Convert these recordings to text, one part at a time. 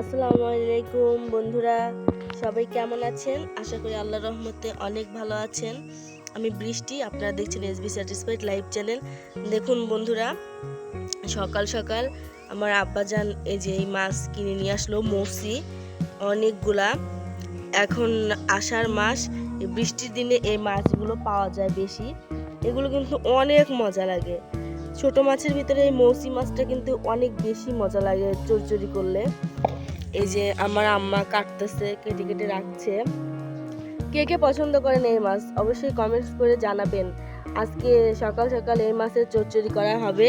আসসালামু আলাইকুম বন্ধুরা, সবাই কেমন আছেন? আশা করি আল্লাহ রহমতে অনেক ভালো আছেন। আমি বৃষ্টি, আপনারা দেখছেন এসবি স্যাটিসফাইড লাইভ চ্যানেল দেখুন বন্ধুরা, সকাল সকাল আমার আব্বাজান এই যে এই মাছ কিনে নিয়ে আসলো, মৌসি, অনেকগুলা। এখন আষাঢ় মাস বৃষ্টির দিনে এই মাছগুলো পাওয়া যায় বেশি। এগুলো কিন্তু অনেক মজা লাগে। ছোট মাছের ভিতরে এই মৌসি মাছটা কিন্তু অনেক বেশি মজা লাগে চরচড়ি করলে। এই যে আমার আম্মা কাটতেছে, কেটে কেটে রাখছে। কে কে পছন্দ করেন এই মাছ, অবশ্যই কমেন্টস করে জানাবেন। আজকে সকাল সকাল এই মাছের চচ্চড়ি করা হবে।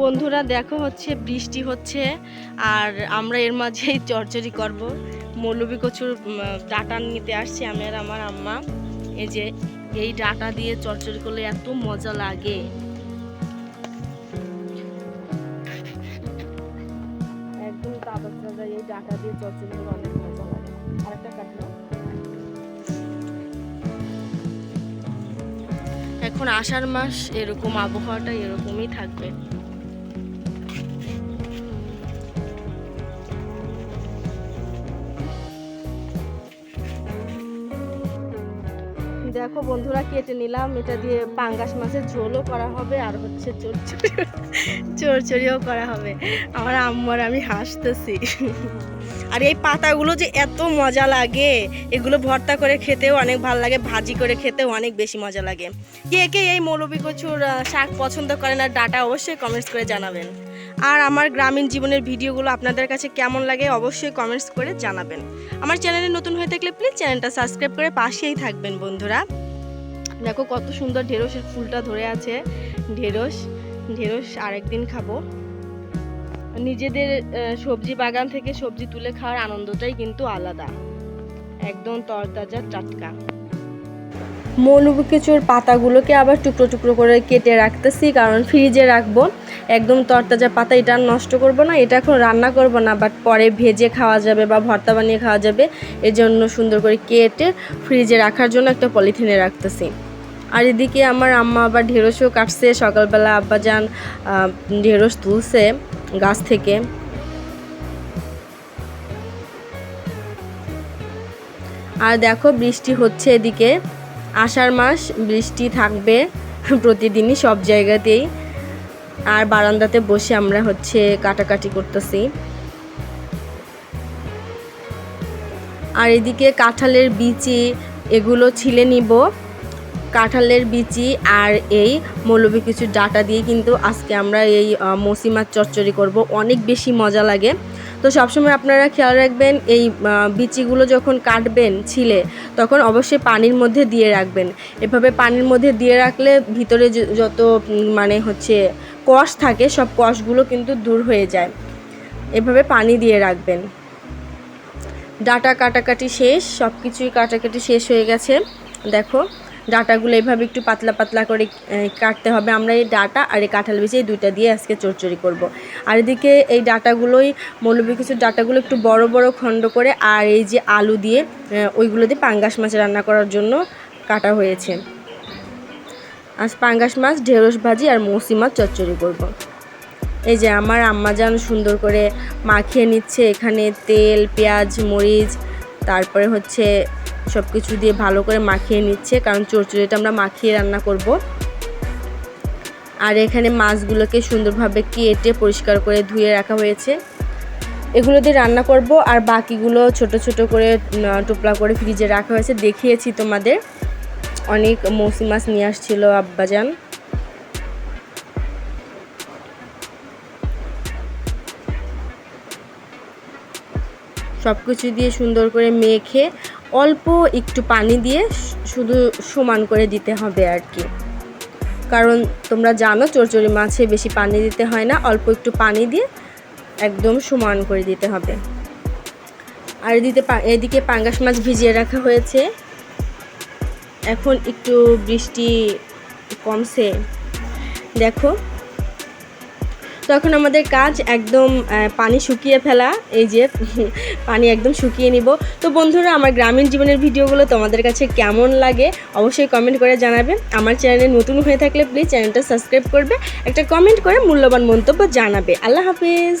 বন্ধুরা, দেখো হচ্ছে বৃষ্টি হচ্ছে, আর আমরা এর মাঝেই চরচড়ি করব। মৌলবী কচুর ডাটা নিতে আসছি আমি আর আমার আম্মা। এই যে এই ডাটা দিয়ে চরচড়ি করলে এত মজা লাগে। একদম তাজা তাজা এই ডাটা দিয়ে চরচড়ি করলে অনেক মজা লাগে। আরেকটা কাটলো এখন আষাঢ় মাস এরকম আবহাওয়াটা এরকমই থাকবে। দেখো বন্ধুরা, কেটে নিলাম। এটা দিয়ে পাঙ্গাস মাছের ঝোলও করা হবে আর হচ্ছে চরচড়ি চরচড়িও করা হবে। আমার আম্মার আমি হাসতেছি। আর এই পাতাগুলো যে এত মজা লাগে। এগুলো ভর্তা করে খেতেও অনেক ভালো লাগে, ভাজি করে খেতেও অনেক বেশি মজা লাগে। কে কে এই মৌলবী কচুর শাক পছন্দ করেন আর ডাটা অবশ্যই কমেন্টস করে জানাবেন। আর আমার গ্রামীণ জীবনের ভিডিওগুলো আপনাদের কাছে কেমন লাগে অবশ্যই কমেন্টস করে জানাবেন। আমার চ্যানেলে নতুন হয়ে থাকলে প্লিজ চ্যানেলটা সাবস্ক্রাইব করে পাশেই থাকবেন বন্ধুরা। দেখো কত সুন্দর ঢেঁড়সের ফুলটা ধরে আছে। ঢেঁড়স ঢেঁড়স আরেকদিন খাব। নিজেদের সবজি বাগান থেকে সবজি তুলে খাওয়ার আনন্দটাই কিন্তু আলাদা। একদম তরতাজা টাটকা। মৌলবীকেচুর পাতাগুলোকে আবার টুকরো টুকরো করে কেটে রাখতেছি, কারণ ফ্রিজে রাখব। একদম তরতাজা পাতা, এটা নষ্ট করব না, এটা এখন রান্না করব না বাট পরে ভেজে খাওয়া যাবে বা ভর্তা বানিয়ে খাওয়া যাবে এর জন্য সুন্দর করে কেটে ফ্রিজে রাখার জন্য একটা পলিথিনে রাখতেছি। আর এদিকে আমার আম্মা আবার ঢেঁড়সও কাটছে, সকালবেলা আব্বা যান ঢেঁড়স তুলছে গাছ থেকে। আর দেখো বৃষ্টি হচ্ছে এদিকে। আষাঢ় মাস বৃষ্টি থাকবে প্রতিদিনই সব জায়গাতেই। আর বারান্দাতে বসে আমরা হচ্ছে কাটাকাটি করতেছি। আর এদিকে কাঁঠালের বিচি এগুলো ছিলে নিব। কাঁঠালের বিচি আর এই মৌলবী কিছু ডাটা দিয়ে কিন্তু আজকে আমরা এই আহ, মৌসি মাছ চচ্চড়ি করব। অনেক বেশি মজা লাগে। তো সবসময় আপনারা খেয়াল রাখবেন, এই বিচিগুলো যখন কাটবেন ছিলে, তখন অবশ্যই পানির মধ্যে দিয়ে রাখবেন। এভাবে পানির মধ্যে দিয়ে রাখলে ভিতরে যত মানে হচ্ছে কষ থাকে, সব কষগুলো কিন্তু দূর হয়ে যায়। এভাবে পানি দিয়ে রাখবেন। ডাটা কাটাকাটি শেষ সব কিছুই কাটাকাটি শেষ হয়ে গেছে। দেখো ডাটাগুলো এভাবে একটু পাতলা পাতলা করে কাটতে হবে আমরা এই ডাটা আর এই কাঁঠাল বিচি এই দুইটা দিয়ে আজকে চচ্চড়ি করব। আর এদিকে এই ডাটাগুলোই মৌলবী কিছু ডাটাগুলো একটু বড় বড় খণ্ড করে আর এই যে আলু দিয়ে ওইগুলো দিয়ে পাঙ্গাস মাছ রান্না করার জন্য কাটা হয়েছে আজ পাঙ্গাস মাছ, ঢেঁড়স ভাজি আর মৌসি মাছ চচ্চড়ি করব। এই যে আমার আম্মাজান সুন্দর করে মাখিয়ে নিচ্ছে এখানে তেল, পেঁয়াজ, মরিচ, তারপরে হচ্ছে সব কিছু দিয়ে ভালো করে মাখিয়ে নিচ্ছে, কারণ চড়চড়িটা আমরা মাখিয়ে রান্না করব। আর এখানে মাছগুলোকে সুন্দরভাবে কেটে পরিষ্কার করে ধুয়ে রাখা হয়েছে। এগুলো দিয়ে রান্না করব, আর বাকিগুলো ছোট ছোট করে টোপলা করে ফ্রিজে রাখা হয়েছে। দেখিয়েছি তোমাদের। অনেক মৌসি মাছ নিয়ে আসছিল আব্বাজান। সব কিছু দিয়ে সুন্দর করে মেখে অল্প একটু পানি দিয়ে শুধু সমান করে দিতে হবে আর কি। কারণ তোমরা জানো চরচড়ি মাছে বেশি পানি দিতে হয় না, অল্প একটু পানি দিয়ে একদম সমান করে দিতে হবে। আর এদিকে এদিকে পাঙ্গাস মাছ ভিজিয়ে রাখা হয়েছে। এখন একটু বৃষ্টি কমছে। দেখো তো এখন আমাদের কাজ একদম পানি শুকিয়ে ফেলা, এই যে পানি একদম শুকিয়ে নিব। তো বন্ধুরা, আমার গ্রামীণ জীবনের ভিডিওগুলো তোমাদের কাছে কেমন লাগে অবশ্যই কমেন্ট করে জানাবে। আমার চ্যানেলে নতুন হয়ে থাকলে প্লিজ চ্যানেলটা সাবস্ক্রাইব করবে। একটা কমেন্ট করে মূল্যবান মন্তব্য জানাবে। আল্লাহ হাফিজ।